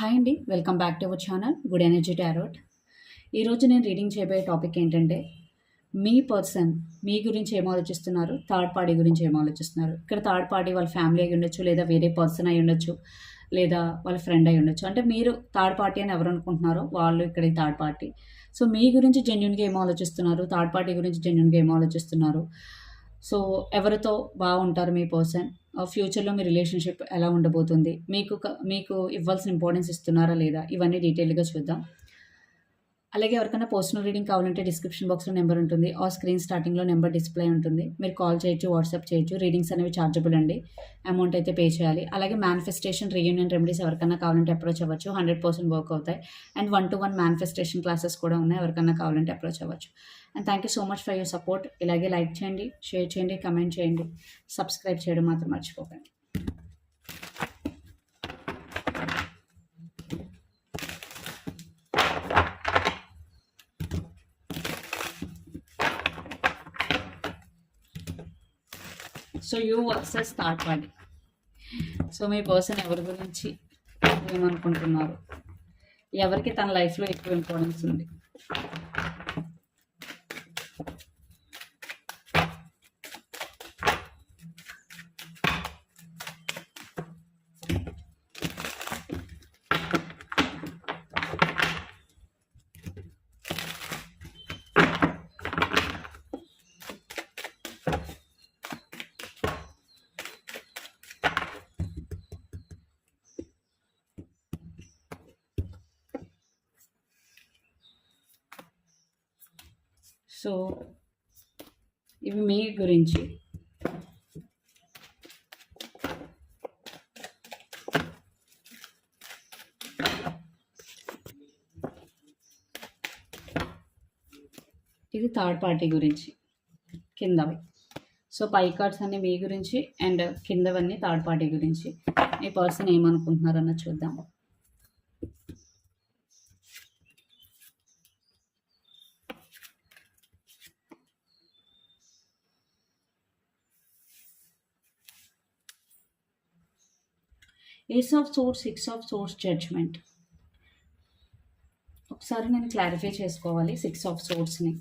Hi అండి welcome back to our channel good energy tarot ఈరోజు నేను రీడింగ్ చేయబోయే టాపిక్ ఏంటంటే మీ పర్సన్ మీ గురించి ఏం ఆలోచిస్తున్నారు? థర్డ్ పార్టీ గురించి ఏం ఆలోచిస్తున్నారు? ఇక్కడ థర్డ్ పార్టీ వాళ్ళ ఫ్యామిలీ అయి ఉండొచ్చు లేదా వేరే పర్సన్ అయి ఉండొచ్చు లేదా వాళ్ళ ఫ్రెండ్ అయి ఉండొచ్చు. అంటే మీరు థర్డ్ పార్టీ అని ఎవరు అనుకుంటున్నారో వాళ్ళు ఇక్కడ థర్డ్ పార్టీ సో మీ గురించి జెన్యున్గా ఏం ఆలోచిస్తున్నారు? థర్డ్ పార్టీ గురించి జెన్యున్గా ఏం ఆలోచిస్తున్నారు? సో ఎవరితో బాగుంటారు మీ పర్సన్? ఫ్యూచర్లో మీ రిలేషన్షిప్ ఎలా ఉండబోతుంది? మీకు మీకు ఇవ్వాల్సిన ఇంపార్టెన్స్ ఇస్తున్నారా లేదా? ఇవన్నీ డీటెయిల్గా చూద్దాం. అలాగే ఎవరికైనా పర్సనల్ రీడింగ్ కావాలంటే డిస్క్రిప్షన్ బాక్స్లో నెంబర్ ఉంటుంది. ఆ స్క్రీన్ స్టార్టింగ్లో నెంబర్ డిస్ప్లే ఉంటుంది. మీరు కాల్ చేయొచ్చు వాట్సాప్ చేయొచ్చు. రీడింగ్స్ అనేవి ఛార్జబుల్ అండి. అమౌంట్ అయితే పే చేయాలి. అలాగే మేనిఫెస్టేషన్ రీయూనియన్ రెమెడీస్ ఎవరికైనా కావాలంటే అప్రోచ్ అవ్వచ్చు. హండ్రెడ్ పర్సెంట్ వర్క్ అవుతాయి. And one two one manifestation classes కూడా ఉన్నాయి. ఎవరికైనా కావాలంటే అప్రోచ్ అవ్వచ్చు. And thank you so much for your support ఇలాగే లైక్ చేయండి షేర్ చేయండి కమెంట్ చేయండి. సబ్స్క్రైబ్ చేయడం మాత్రం మర్చిపోకండి. So you versus third party so me person ఎవరి గురించి ఏమనుకుంటున్నారు? ఎవరికి తన లైఫ్లో ఎక్కువ ఇంపార్టెన్స్ ఉంది? సో ఇవి మీ గురించి. ఇది థర్డ్ పార్టీ గురించి. కిందవి. సో పై కార్డ్స్ అన్ని మీ గురించి అండ్ కిందవన్నీ థర్డ్ పార్టీ గురించి. ఈ పర్సన్ ఏమనుకుంటున్నారన్న చూద్దాము. Ace of swords six of swords judgement ఒకసారి నేను క్లారిఫై చేసుకోవాలి సిక్స్ ఆఫ్ సోర్స్ని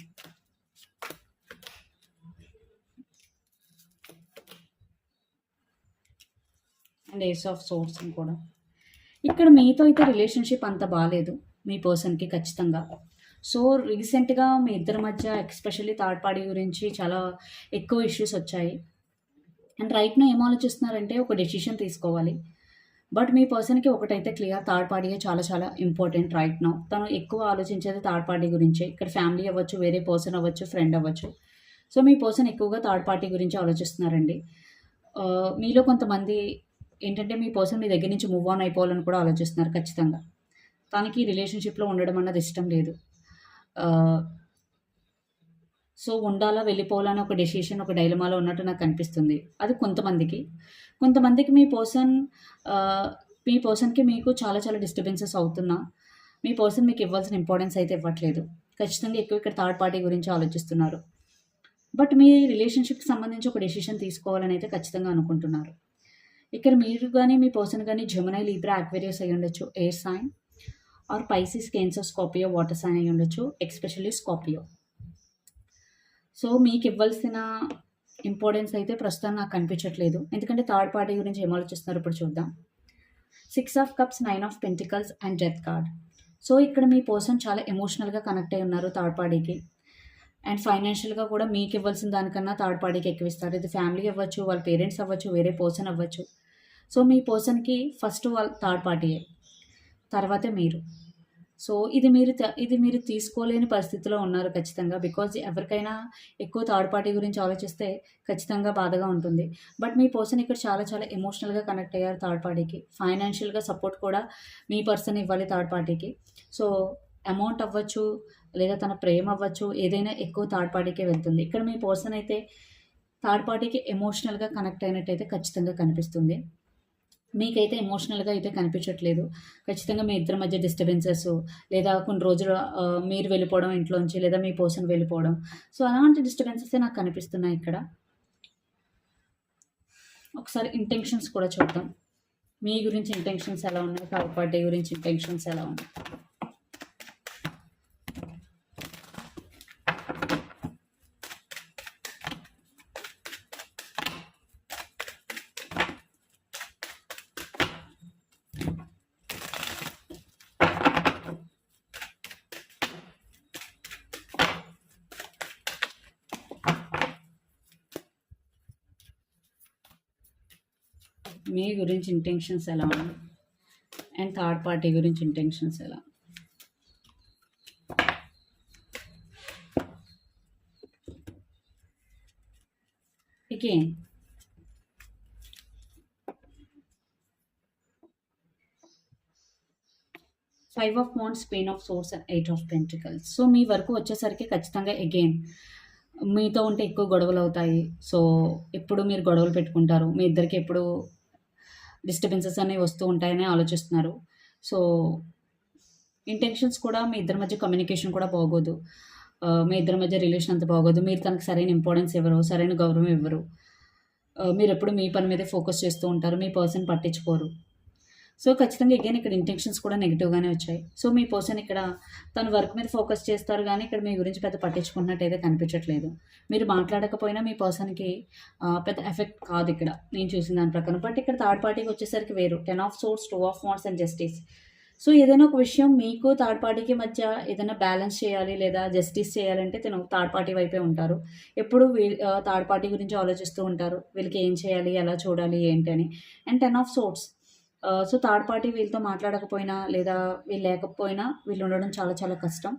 అండ్ ఏస్ ఆఫ్ సోర్స్ని కూడా. ఇక్కడ మీతో అయితే రిలేషన్షిప్ అంత బాగాలేదు మీ పర్సన్కి ఖచ్చితంగా. సో రీసెంట్గా మీ ఇద్దరి మధ్య ఎక్స్పెషల్లీ థర్డ్ పార్టీ గురించి చాలా ఎక్కువ ఇష్యూస్ వచ్చాయి. అండ్ రైట్ను ఏం ఆలోచిస్తున్నారంటే ఒక డెసిషన్ తీసుకోవాలి. బట్ మీ పర్సన్కి ఒకటైతే క్లియర్ థర్డ్ పార్టీయే చాలా చాలా ఇంపార్టెంట్ రైట్ నౌ. తను ఎక్కువ ఆలోచించేది థర్డ్ పార్టీ గురించే. ఇక్కడ ఫ్యామిలీ అవ్వచ్చు వేరే పర్సన్ అవ్వచ్చు ఫ్రెండ్ అవ్వచ్చు. సో మీ పర్సన్ ఎక్కువగా థర్డ్ పార్టీ గురించి ఆలోచిస్తున్నారండి. మీలో కొంతమంది ఏంటంటే మీ పర్సన్ మీ దగ్గర నుంచి మూవ్ ఆన్ అయిపోవాలని కూడా ఆలోచిస్తున్నారు ఖచ్చితంగా. తనకి రిలేషన్షిప్లో ఉండడం అన్నది ఇష్టం లేదు. సో ఉండాలా వెళ్ళిపోవాలని ఒక డెసిషన్ ఒక డైలమాలో ఉన్నట్టు నాకు అనిపిస్తుంది. అది కొంతమందికి. కొంతమందికి మీ పర్సన్ మీ పర్సన్కి మీకు చాలా చాలా డిస్టర్బెన్సెస్ అవుతున్నా మీ పర్సన్ మీకు ఇవ్వాల్సిన ఇంపార్టెన్స్ అయితే ఇవ్వట్లేదు. ఖచ్చితంగా ఎక్కువ ఇక్కడ థర్డ్ పార్టీ గురించి ఆలోచిస్తున్నారు. బట్ మీ రిలేషన్షిప్కి సంబంధించి ఒక డెసిషన్ తీసుకోవాలని అయితే ఖచ్చితంగా అనుకుంటున్నారు. ఇక్కడ మీరు కానీ మీ పర్సన్ కానీ జమునై లీబ్రా అక్వేరియస్ అయి ఉండొచ్చు. Air sign or Pisces Cancer Scorpio water sign అయి ఉండొచ్చు. ఎక్స్పెషల్లీ స్కాపియో సో మీకు ఇవ్వాల్సిన ఇంపార్టెన్స్ అయితే ప్రస్తుతం నాకు కనిపించట్లేదు. ఎందుకంటే థర్డ్ పార్టీ గురించి ఏం ఆలోచిస్తున్నారు ఇప్పుడు చూద్దాం. Six of cups nine of pentacles and death card so ఇక్కడ మీ పర్సన్ చాలా ఎమోషనల్గా కనెక్ట్ అయి ఉన్నారు థర్డ్ పార్టీకి అండ్ ఫైనాన్షియల్గా కూడా మీకు ఇవ్వాల్సిన దానికన్నా థర్డ్ పార్టీకి ఎక్కువ ఇస్తారు. ఇది ఫ్యామిలీ అవ్వచ్చు వాళ్ళ పేరెంట్స్ అవ్వచ్చు వేరే పర్సన్ అవ్వచ్చు. సో మీ పర్సన్కి ఫస్ట్ వాళ్ళ థర్డ్ పార్టీయే తర్వాతే మీరు. సో ఇది మీరు ఇది మీరు తీసుకోలేని పరిస్థితిలో ఉన్నారు ఖచ్చితంగా. బికాజ్ ఎవరికైనా ఎక్కువ థర్డ్ పార్టీ గురించి ఆలోచిస్తే ఖచ్చితంగా బాధగా ఉంటుంది. బట్ మీ పర్సన్ ఇక్కడ చాలా చాలా ఎమోషనల్గా కనెక్ట్ అయ్యారు థర్డ్ పార్టీకి ఫైనాన్షియల్గా సపోర్ట్ కూడా మీ పర్సన్ ఇవ్వాలి థర్డ్ పార్టీకి సో అమౌంట్ అవ్వచ్చు లేదా తన ప్రేమ అవ్వచ్చు ఏదైనా ఎక్కువ థర్డ్ పార్టీకే వెళ్తుంది. ఇక్కడ మీ పర్సన్ అయితే థర్డ్ పార్టీకి ఎమోషనల్గా కనెక్ట్ అయినట్టయితే ఖచ్చితంగా కనిపిస్తుంది. మీకైతే ఎమోషనల్గా అయితే కనిపించట్లేదు. ఖచ్చితంగా మీ ఇద్దరి మధ్య డిస్టర్బెన్సెస్ లేదా కొన్ని రోజులు మీరు వెళ్ళిపోవడం ఇంట్లోంచి లేదా మీ పర్సన్ వెళ్ళిపోవడం. సో అలాంటి డిస్టర్బెన్సెస్ నాకు కనిపిస్తున్నాయి ఇక్కడ. ఒకసారి ఇంటెన్షన్స్ కూడా చూద్దాం. మీ గురించి ఇంటెన్షన్స్ ఎలా ఉన్నాయి? థర్డ్ పార్టీ గురించి ఇంటెన్షన్స్ ఎలా ఉన్నాయి మీ గురించి ఇంటెన్షన్స్ ఎలా ఉన్నాయి? అండ్ థర్డ్ పార్టీ గురించి ఇంటెన్షన్స్ ఎలా? Again. Five of wands pain of swords and eight of pentacles so మీ వరకు వచ్చేసరికి ఖచ్చితంగా అగైన్ మీతో ఉంటే ఎక్కువ గొడవలు అవుతాయి. సో ఎప్పుడు మీరు గొడవలు పెట్టుకుంటారు? మీ ఇద్దరికి ఎప్పుడు డిస్టర్బెన్సెస్ అనేవి వస్తూ ఉంటాయని ఆలోచిస్తున్నారు. సో ఇంటెన్షన్స్ కూడా మీ ఇద్దరి మధ్య కమ్యూనికేషన్ కూడా బాగోదు మీ ఇద్దరి మధ్య రిలేషన్ అంత బాగోదు మీరు తనకు సరైన ఇంపార్టెన్స్ ఇవ్వరు సరైన గౌరవం ఇవ్వరు. మీరు ఎప్పుడు మీ పని మీదే ఫోకస్ చేస్తూ ఉంటారు మీ పర్సన్ పట్టించుకోరు. సో ఖచ్చితంగా అగైన్ ఇక్కడ ఇంటెన్షన్స్ కూడా నెగిటివ్గానే వచ్చాయి. సో మీ పర్సన్ ఇక్కడ తన వర్క్ మీద ఫోకస్ చేస్తారు కానీ ఇక్కడ మీ గురించి పెద్ద పట్టించుకున్నట్టు అయితే కనిపించట్లేదు. మీరు మాట్లాడకపోయినా మీ పర్సన్కి పెద్ద ఎఫెక్ట్ కాదు ఇక్కడ. నేను చూసిన దాని ప్రకారం. బట్ ఇక్కడ థర్డ్ పార్టీకి వచ్చేసరికి వేరు. Ten of swords two of wands and justice so ఏదైనా ఒక విషయం మీకు థర్డ్ పార్టీకి మధ్య ఏదైనా బ్యాలెన్స్ చేయాలి లేదా జస్టిస్ చేయాలంటే తను థర్డ్ పార్టీ వైపే ఉంటారు. ఎప్పుడు థర్డ్ పార్టీ గురించి ఆలోచిస్తూ ఉంటారు. వీళ్ళకి ఏం చేయాలి ఎలా చూడాలి ఏంటి అని. And ten of swords so third party వీళ్ళతో మాట్లాడకపోయినా లేదా వీళ్ళు లేకపోయినా వీళ్ళు ఉండడం చాలా చాలా కష్టం.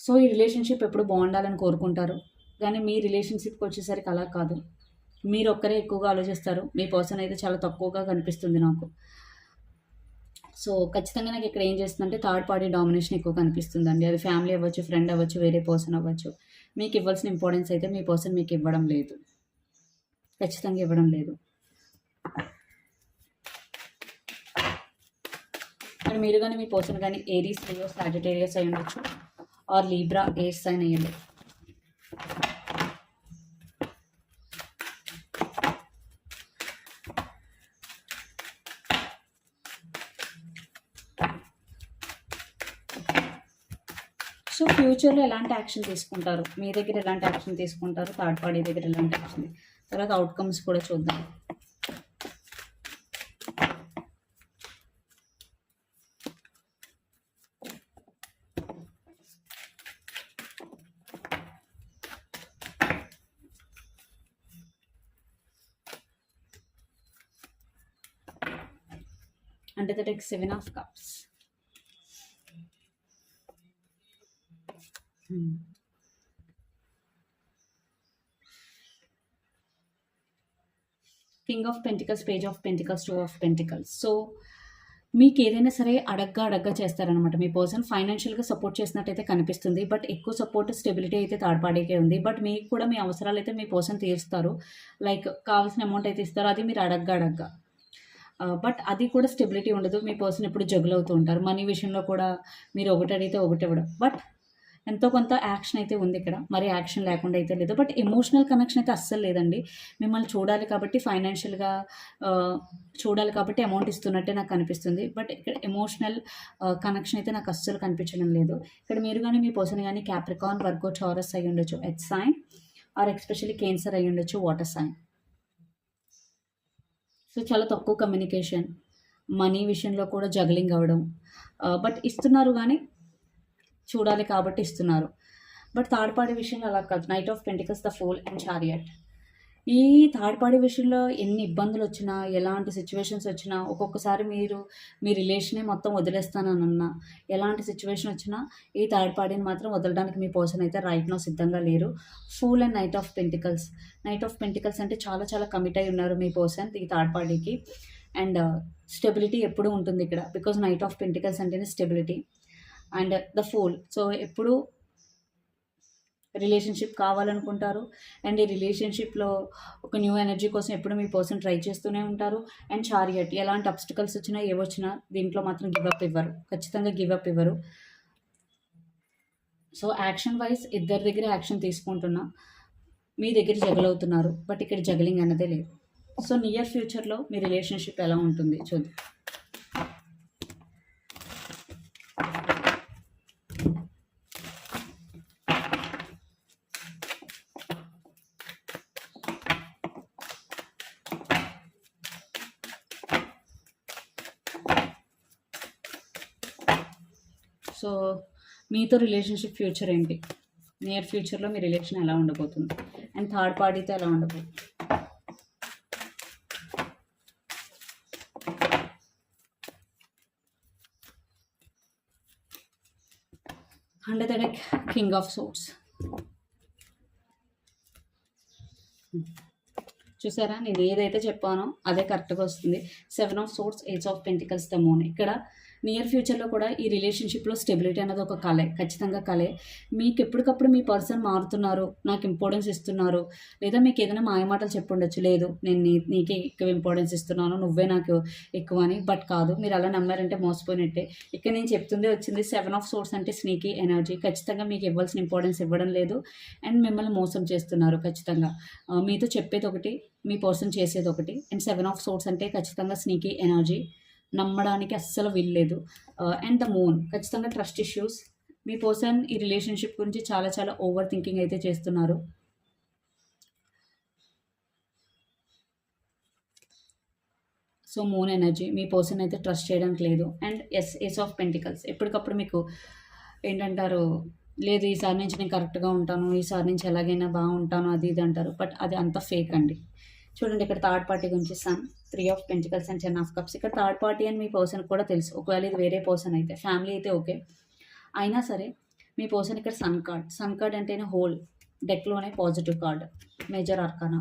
సో ఈ రిలేషన్షిప్ ఎప్పుడు బాగుండాలని కోరుకుంటారు. కానీ మీ రిలేషన్షిప్కి వచ్చేసరికి అలా కాదు. మీరు ఒక్కరే ఎక్కువగా ఆలోచిస్తారు. మీ పర్సన్ అయితే చాలా తక్కువగా కనిపిస్తుంది నాకు. సో ఖచ్చితంగా నాకు ఇక్కడ ఏం చేస్తుందంటే థర్డ్ పార్టీ డామినేషన్ ఎక్కువ కనిపిస్తుందండి. అది ఫ్యామిలీ అవ్వచ్చు ఫ్రెండ్ అవ్వచ్చు వేరే పర్సన్ అవ్వచ్చు. మీకు ఇవ్వాల్సిన ఇంపార్టెన్స్ అయితే మీ పర్సన్ మీకు ఇవ్వడం లేదు. ఖచ్చితంగా ఇవ్వడం లేదు. మరి మీరు కానీ మీ పర్సన్ కానీ ఏరీస్ లియో సాజిటేరియస్ అయి ఉండొచ్చు. ఆర్ లీబ్రా ఏస్ సైన్ అయ్యండి సో ఫ్యూచర్లో ఎలాంటి యాక్షన్ తీసుకుంటారు? మీ దగ్గర ఎలాంటి యాక్షన్ తీసుకుంటారు? థర్డ్ పార్టీ దగ్గర ఎలాంటి యాక్షన్? తర్వాత అవుట్కమ్స్ కూడా చూద్దాం. Take seven of seven of cups king of pentacles page of pentacles two of pentacles so మీకు ఏదైనా సరే అడగ్గా అడగ్గా చేస్తారనమాట మీ పర్సన్ ఫైనాన్షియల్గా సపోర్ట్ చేసినట్టయితే కనిపిస్తుంది. బట్ ఎక్కువ సపోర్ట్ స్టెబిలిటీ అయితే థర్డ్ పార్టీకే ఉంది. బట్ మీకు కూడా మీ అవసరాలు అయితే మీ పర్సన్ తీరుస్తారు. లైక్ కావాల్సిన అమౌంట్ అయితే ఇస్తారు. అది మీరు అడగ్గా అడగ్గా. బట్ అది కూడా స్టెబిలిటీ ఉండదు. మీ పర్సన్ ఎప్పుడు జగులు అవుతూ ఉంటారు. మనీ విషయంలో కూడా మీరు ఒకటి అడిగితే ఒకటి ఇవ్వడం. బట్ ఎంతో కొంత యాక్షన్ అయితే ఉంది ఇక్కడ. మరి యాక్షన్ లేకుండా అయితే లేదు. బట్ ఎమోషనల్ కనెక్షన్ అయితే అస్సలు లేదండి. మిమ్మల్ని చూడాలి కాబట్టి ఫైనాన్షియల్గా చూడాలి కాబట్టి అమౌంట్ ఇస్తున్నట్టే నాకు కనిపిస్తుంది బట్ ఇక్కడ ఎమోషనల్ కనెక్షన్ అయితే నాకు అస్సలు కనిపించడం లేదు. ఇక్కడ మీరు కానీ మీ పర్సన్ కానీ క్యాప్రికాన్ వర్గో చౌరస్ అయి ఉండొచ్చు earth sign or especially Cancer అయి ఉండొచ్చు వాటర్ సైన్ సో చాలా తక్కువ కమ్యూనికేషన్ మనీ విషయంలో కూడా జగలింగ్ అవ్వడం. బట్ ఇస్తున్నారు కానీ చూడాలి కాబట్టి ఇస్తున్నారు. బట్ థర్డ్ పార్టీ విషయంలో అలా కాదు. Knight of pentacles the fool and chariot ఈ థర్డ్ పార్టీ విషయంలో ఎన్ని ఇబ్బందులు వచ్చినా ఎలాంటి సిచ్యువేషన్స్ వచ్చినా ఒక్కొక్కసారి మీరు మీ రిలేషనే మొత్తం వదిలేస్తానన్నా ఎలాంటి సిచ్యువేషన్ వచ్చినా ఈ థర్డ్ పార్టీని మాత్రం వదలడానికి మీ పర్సన్ అయితే రైట్ నో సిద్ధంగా లేరు. Fool and knight of pentacles knight of pentacles అంటే చాలా చాలా కమిట్ అయి ఉన్నారు మీ పర్సన్ ఈ థర్డ్ పార్టీకి అండ్ స్టెబిలిటీ ఎప్పుడూ ఉంటుంది ఇక్కడ. బికాజ్ నైట్ ఆఫ్ పెంటికల్స్ అంటేనే stability and the fool so ఎప్పుడు రిలేషన్షిప్ కావాలనుకుంటారు. అండ్ ఈ రిలేషన్షిప్లో ఒక న్యూ ఎనర్జీ కోసం ఎప్పుడు మీ పర్సన్ ట్రై చేస్తూనే ఉంటారు. అండ్ చారియట్ ఎలాంటి అబ్స్టికల్స్ వచ్చినా ఏవొచ్చినా దీంట్లో మాత్రం గివప్ ఇవ్వరు. ఖచ్చితంగా గివప్ ఇవ్వరు. సో యాక్షన్ వైజ్ ఇద్దరి దగ్గర యాక్షన్ తీసుకుంటున్నా. మీ దగ్గర జగలవుతున్నారు బట్ ఇక్కడ జగలింగ్ అన్నదే లేదు. సో నియర్ ఫ్యూచర్లో మీ రిలేషన్షిప్ ఎలా ఉంటుంది? చూద్దాం. సో మీతో రిలేషన్షిప్ ఫ్యూచర్ ఏంటి? నియర్ ఫ్యూచర్లో మీ రిలేషన్ ఎలా ఉండబోతుంది? అండ్ థర్డ్ పార్టీతో ఎలా ఉండబోతుంది? Under the deck king of swords చూసారా? నేను ఏదైతే చెప్పానో అదే కరెక్ట్గా వస్తుంది. Seven of swords eights of pentacles the moon ఇక్కడ నియర్ ఫ్యూచర్లో కూడా ఈ రిలేషన్షిప్లో స్టెబిలిటీ అనేది ఒక కళే ఖచ్చితంగా కళే మీకు ఎప్పటికప్పుడు మీ పర్సన్ మారుతున్నారు నాకు ఇంపార్టెన్స్ ఇస్తున్నారు లేదా మీకు ఏదైనా మాయమాటలు చెప్పుండొచ్చు లేదు నేను నీ నీకే ఎక్కువ ఇంపార్టెన్స్ ఇస్తున్నాను నువ్వే నాకు ఎక్కువ అని బట్ కాదు మీరు అలా నమ్మారంటే మోసపోయినట్టే. ఇక్కడ నేను చెప్తుంది వచ్చింది సెవెన్ ఆఫ్ సోర్స్ అంటే స్నీకీ ఎనర్జీ ఖచ్చితంగా మీకు ఇవ్వాల్సిన ఇంపార్టెన్స్ ఇవ్వడం లేదు అండ్ మిమ్మల్ని మోసం చేస్తున్నారు ఖచ్చితంగా. మీతో చెప్పేది ఒకటి మీ పర్సన్ చేసేది ఒకటి అండ్ సెవెన్ ఆఫ్ సోర్స్ అంటే ఖచ్చితంగా స్నీకీ ఎనర్జీ నమ్మడానికి అస్సలు వీల్లేదు. అండ్ ద మూన్ ఖచ్చితంగా ట్రస్ట్ ఇష్యూస్ మీ పర్సన్ ఈ రిలేషన్షిప్ గురించి చాలా చాలా ఓవర్ థింకింగ్ అయితే చేస్తున్నారు. సో మూన్ ఎనర్జీ మీ పర్సన్ అయితే ట్రస్ట్ చేయడానికి లేదు. And ace ace of pentacles ఎప్పటికప్పుడు మీకు ఏంటంటారు? లేదు ఈసారి నుంచి నేను కరెక్ట్గా ఉంటాను. ఈసారి నుంచి ఎలాగైనా బాగుంటాను. అది ఇది అంటారు. బట్ అది అంత ఫేక్ అండి. చూడండి ఇక్కడ థర్డ్ పార్టీ గురించి sun three of pentacles and ten of cups ఇక్కడ థర్డ్ పార్టీ అని మీ పర్సన్ కూడా తెలుసు. ఒకవేళ ఇది వేరే పర్సన్ అయితే ఫ్యామిలీ అయితే ఓకే అయినా సరే మీ పర్సన్ ఇక్కడ సన్ కార్డ్ సన్ కార్డ్ అంటేనే whole డెక్లోనే positive card major arcana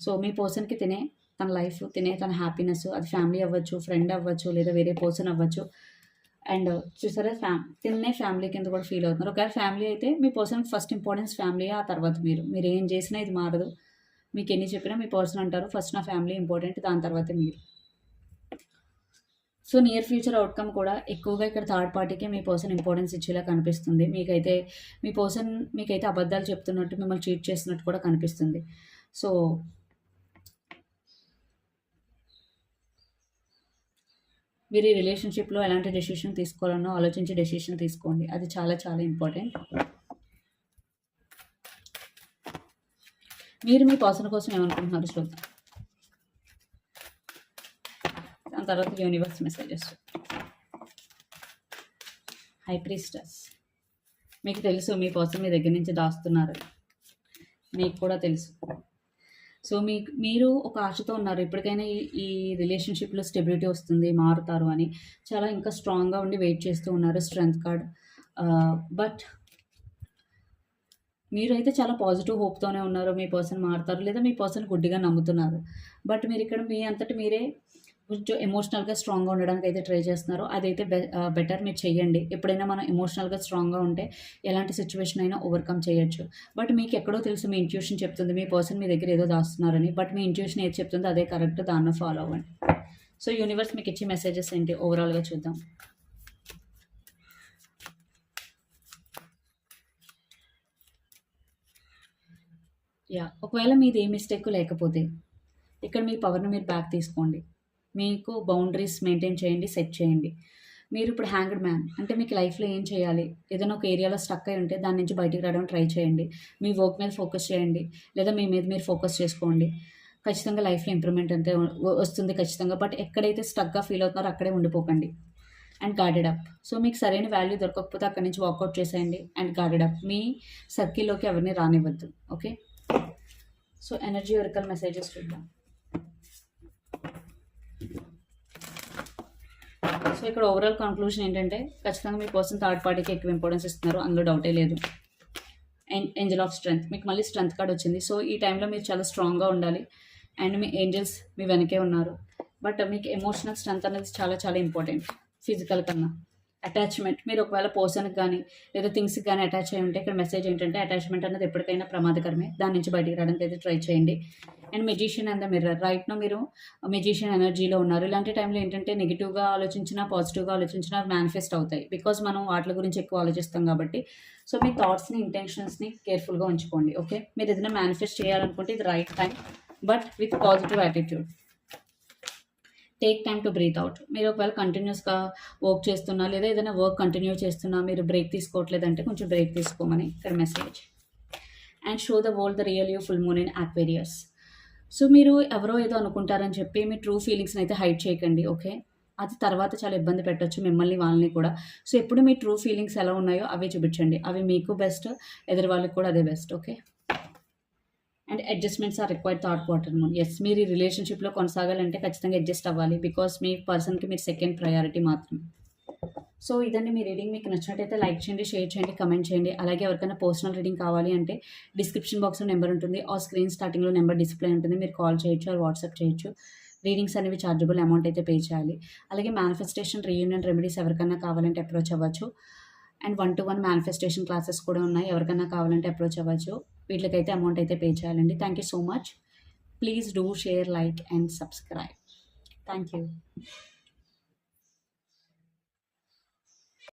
so మీ పర్సన్కి తినే తన లైఫ్ తినే తన హ్యాపీనెస్ అది ఫ్యామిలీ అవ్వచ్చు ఫ్రెండ్ అవ్వచ్చు లేదా వేరే పర్సన్ అవ్వచ్చు. అండ్ చూసారా ఫ్యామ్ తిన్నే ఫ్యామిలీ కింద కూడా ఫీల్ అవుతున్నారు. ఒకవేళ ఫ్యామిలీ అయితే మీ పర్సన్కి ఫస్ట్ ఇంపార్టెన్స్ ఫ్యామిలీ ఆ తర్వాత మీరు. మీరు ఏం చేసినా ఇది మారదు. మీకు ఎన్ని చెప్పినా మీ పర్సన్ అంటారు. ఫస్ట్ నా ఫ్యామిలీ ఇంపార్టెంట్ దాని తర్వాత మీరు. సో నియర్ ఫ్యూచర్ అవుట్కమ్ కూడా ఎక్కువగా ఇక్కడ థర్డ్ పార్టీకి మీ పర్సన్ ఇంపార్టెన్స్ ఇచ్చేలా కనిపిస్తుంది. మీకైతే మీ పర్సన్ మీకైతే అబద్ధాలు చెప్తున్నట్టు మిమ్మల్ని చీట్ చేస్తున్నట్టు కూడా కనిపిస్తుంది. సో మీరు ఈ రిలేషన్షిప్లో ఎలాంటి డెసిషన్ తీసుకోవాలనో ఆలోచించి డెసిషన్ తీసుకోండి. అది చాలా చాలా ఇంపార్టెంట్. మీరు మీ పర్సన్ కోసం ఏమనుకుంటున్నారు చూద్దాం దాని తర్వాత యూనివర్స్ మెసేజెస్ హై ప్రీస్టర్స్ మీకు తెలుసు మీ పర్సన్ మీ దగ్గర నుంచి దాస్తున్నారు. మీకు కూడా తెలుసు. సో మీ మీరు ఒక ఆశతో ఉన్నారు. ఎప్పటికైనా ఈ ఈ రిలేషన్షిప్లో స్టెబిలిటీ వస్తుంది మారుతారు అని. చాలా ఇంకా స్ట్రాంగ్గా ఉండి వెయిట్ చేస్తూ ఉన్నారు స్ట్రెంగ్త్ కార్డ్ బట్ మీరు అయితే చాలా పాజిటివ్ హోప్తోనే ఉన్నారు మీ పర్సన్ మారుతారు లేదా మీ పర్సన్ గుడ్డిగా నమ్ముతున్నారు. బట్ మీరు ఇక్కడ మీ అంతటి మీరే కొంచెం ఎమోషనల్గా స్ట్రాంగ్గా ఉండడానికి అయితే ట్రై చేస్తున్నారు. అదైతే బె బెటర్ మీరు చేయండి ఎప్పుడైనా మనం ఎమోషనల్గా స్ట్రాంగ్గా ఉంటే ఎలాంటి సిచ్యువేషన్ అయినా ఓవర్కమ్ చేయొచ్చు. బట్ మీకు ఎక్కడో తెలుసు మీ ఇంట్యూషన్ చెప్తుంది మీ పర్సన్ మీ దగ్గర ఏదో దాస్తున్నారని. బట్ మీ ఇంట్యూషన్ ఏది చెప్తుందో అదే కరెక్ట్ దాన్ని ఫాలో అవ్వండి. సో యూనివర్స్ మీకు ఇచ్చే మెసేజెస్ ఏంటి? ఓవరాల్గా చూద్దాం. యా ఒకవేళ మీది ఏ మిస్టేక్ లేకపోతే ఇక్కడ మీ పవర్ని మీరు బ్యాక్ తీసుకోండి. మీకు బౌండరీస్ మెయింటైన్ చేయండి సెట్ చేయండి. మీరు ఇప్పుడు హ్యాంగ్డ్ మ్యాన్ అంటే మీకు లైఫ్లో ఏం చేయాలి? ఏదైనా ఒక ఏరియాలో స్టక్ అయి ఉంటే దాని నుంచి బయటికి రావడం ట్రై చేయండి. మీ వర్క్ మీద ఫోకస్ చేయండి. లేదా మీ మీద మీరు ఫోకస్ చేసుకోండి. ఖచ్చితంగా లైఫ్లో ఇంప్రూవ్మెంట్ అంతే వస్తుంది ఖచ్చితంగా. బట్ ఎక్కడైతే స్టక్గా ఫీల్ అవుతున్నారో అక్కడే ఉండిపోకండి. అండ్ గార్డెడ్ అప్ సో మీకు సరైన వాల్యూ దొరకకపోతే అక్కడి నుంచి వాకౌట్ చేసేయండి. అండ్ గార్డెడ్ అప్ మీ సర్కిల్లోకి ఎవరిని రానివ్వద్దు. Okay so energy oracle messages చూద్దాం. సో ఇక్కడ ఓవరాల్ కంక్లూజన్ ఏంటంటే ఖచ్చితంగా మీ పర్సన్ థర్డ్ పార్టీకి ఎక్కువ ఇంపార్టెన్స్ ఇస్తున్నారు అందులో డౌటే లేదు. ఏంజల్ ఆఫ్ స్ట్రెంగ్త్ మీకు మళ్ళీ స్ట్రెంగ్త్ కార్డ్ వచ్చింది. సో ఈ టైంలో మీరు చాలా స్ట్రాంగ్గా ఉండాలి. అండ్ మీ ఏంజల్స్ మీ వెనకే ఉన్నారు. బట్ మీకు ఎమోషనల్ స్ట్రెంగ్త్ అనేది చాలా చాలా ఇంపార్టెంట్ ఫిజికల్ కన్నా. అటాచ్మెంట్. మీరు ఒకవేళ పర్సన్కి కానీ లేదా థింగ్స్కి కానీ అటాచ్ అయి ఉంటే ఇక్కడ మెసేజ్ ఏంటంటే అటాచ్మెంట్ అనేది ఎప్పటికైనా ప్రమాదకరమే. దాని నుంచి బయటికి రావడానికి అయితే ట్రై చేయండి. And magician and the mirror right now మీరు మెజిషియన్ ఎనర్జీలో ఉన్నారు. ఇలాంటి టైంలో ఏంటంటే నెగిటివ్గా ఆలోచించినా పాజిటివ్గా ఆలోచించినా మేనిఫెస్ట్ అవుతాయి. బికాజ్ మనం వాటి గురించి ఎక్కువ ఆలోచిస్తాం కాబట్టి. సో మీ థాట్స్ని ఇంటెన్షన్స్ని కేర్ఫుల్గా ఉంచుకోండి. ఓకే మీరు ఏదైనా మేనిఫెస్ట్ చేయాలనుకుంటే ఇది right time but with positive attitude take time to breathe out మీరు ఒకవేళ కంటిన్యూస్గా వర్క్ చేస్తున్నా లేదా ఏదైనా వర్క్ కంటిన్యూ చేస్తున్నా మీరు బ్రేక్ తీసుకోవట్లేదంటే కొంచెం బ్రేక్ తీసుకోమని ఇక్కడ message and show the world the real you full moon in Aquarius so మీరు ఎవరో ఏదో అనుకుంటారని చెప్పి మీ ట్రూ ఫీలింగ్స్ని అయితే హైడ్ చేయకండి ఓకే అది తర్వాత చాలా ఇబ్బంది పెట్టచ్చు మిమ్మల్ని వాళ్ళని కూడా. సో ఎప్పుడు మీ ట్రూ ఫీలింగ్స్ ఎలా ఉన్నాయో అవే చూపించండి. అవి మీకు బెస్ట్ ఎదురు వాళ్ళకి కూడా అదే best okay and adjustments are required that quarter moon is మీరు ఈ రిలేషన్షిప్లో కొనసాగాలంటే ఖచ్చితంగా అడ్జస్ట్ అవ్వాలి బికాస్ మీ పర్సన్కి మీరు సెకండ్ ప్రయారిటీ మాత్రమే. సో ఇదండి మీ రీడింగ్ మీకు నచ్చినట్టయితే లైక్ చేయండి షేర్ చేయండి కమెంట్ చేయండి. అలాగే ఎవరికైనా పర్సనల్ రీడింగ్ కావాలి అంటే డిస్క్రిప్షన్ బాక్స్లో నెంబర్ ఉంటుంది ఆ స్క్రీన్ స్టార్టింగ్లో నెంబర్ డిస్ప్లే ఉంటుంది. మీరు కాల్ చేయొచ్చు ఆర్ వాట్సాప్ చేయొచ్చు. రీడింగ్స్ అనేవి చార్జబుల్ అమౌంట్ అయితే పే చేయాలి. అలాగే మేనిఫెస్టేషన్ రీయూనియన్ రెమెడీస్ ఎవరికైనా కావాలంటే అప్రోచ్ అవ్వచ్చు. And one two one manifestation classes కూడా ఉన్నాయి. ఎవరికైనా కావాలంటే అప్రోచ్ అవ్వచ్చు. వీటికైతే అమౌంట్ అయితే పే చేయాలండి. Thank you so much please do share like and subscribe thank you